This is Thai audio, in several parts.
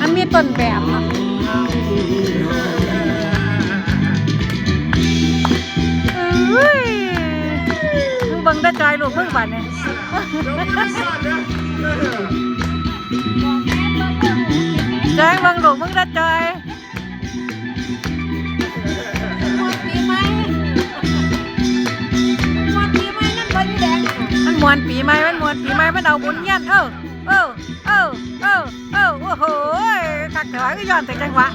อันมีต้นแบบเนาะเอ้ยมึงเบังได้จอยลูกมึงบัดเนี่ยแจ้งเบังลูกมึงได้จอย วนปีใหม่มันมวนปีใหม่มันเอาบุญเงี้ยนเออเออเออเออเออโอ้โหคักเถอะก็ย้อนแต่จังหวะ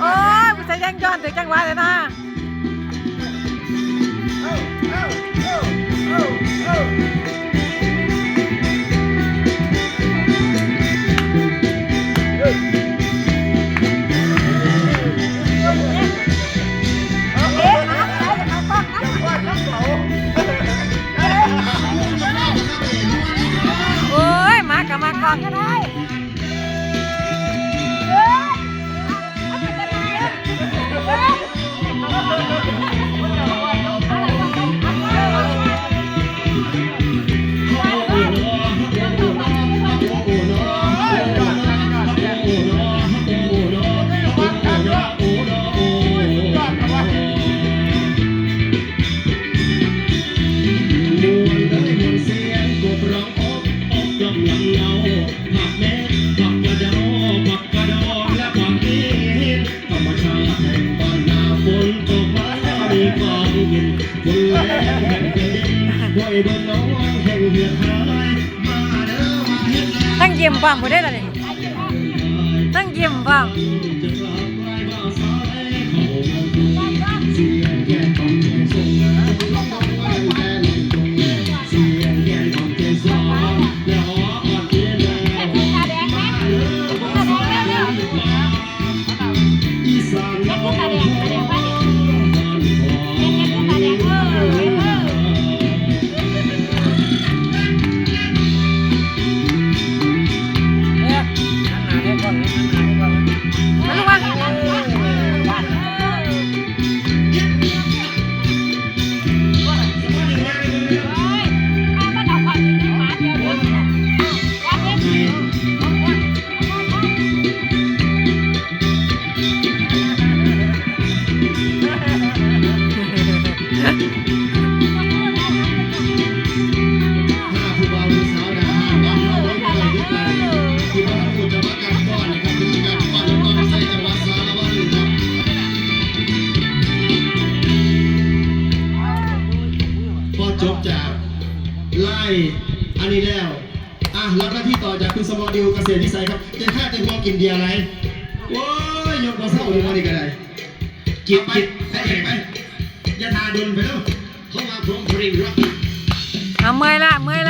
โอ้ยมันจะยังย้อนแต่จังหวะเลยนะ กับมากองก็ได้ ตั้งเยี่ยมบ้างบ่ได้ละนี่ตั้งเยี่ยมบ้าง จบจากไล่อันนี้แล้วอะรับหน้าที่ต่อจากคุณสมอดิวเกษตรวิสัยครับจะฆ่าจะมองกินเดียอะไรโอ้ยยกมาเศร้าดูมาดีกันเลยกินกินให้เองไปอย่าทาดนไปแล้วเข้ามาพร้อมเพลงรัก เอาเมื่อยละเมื่อยละ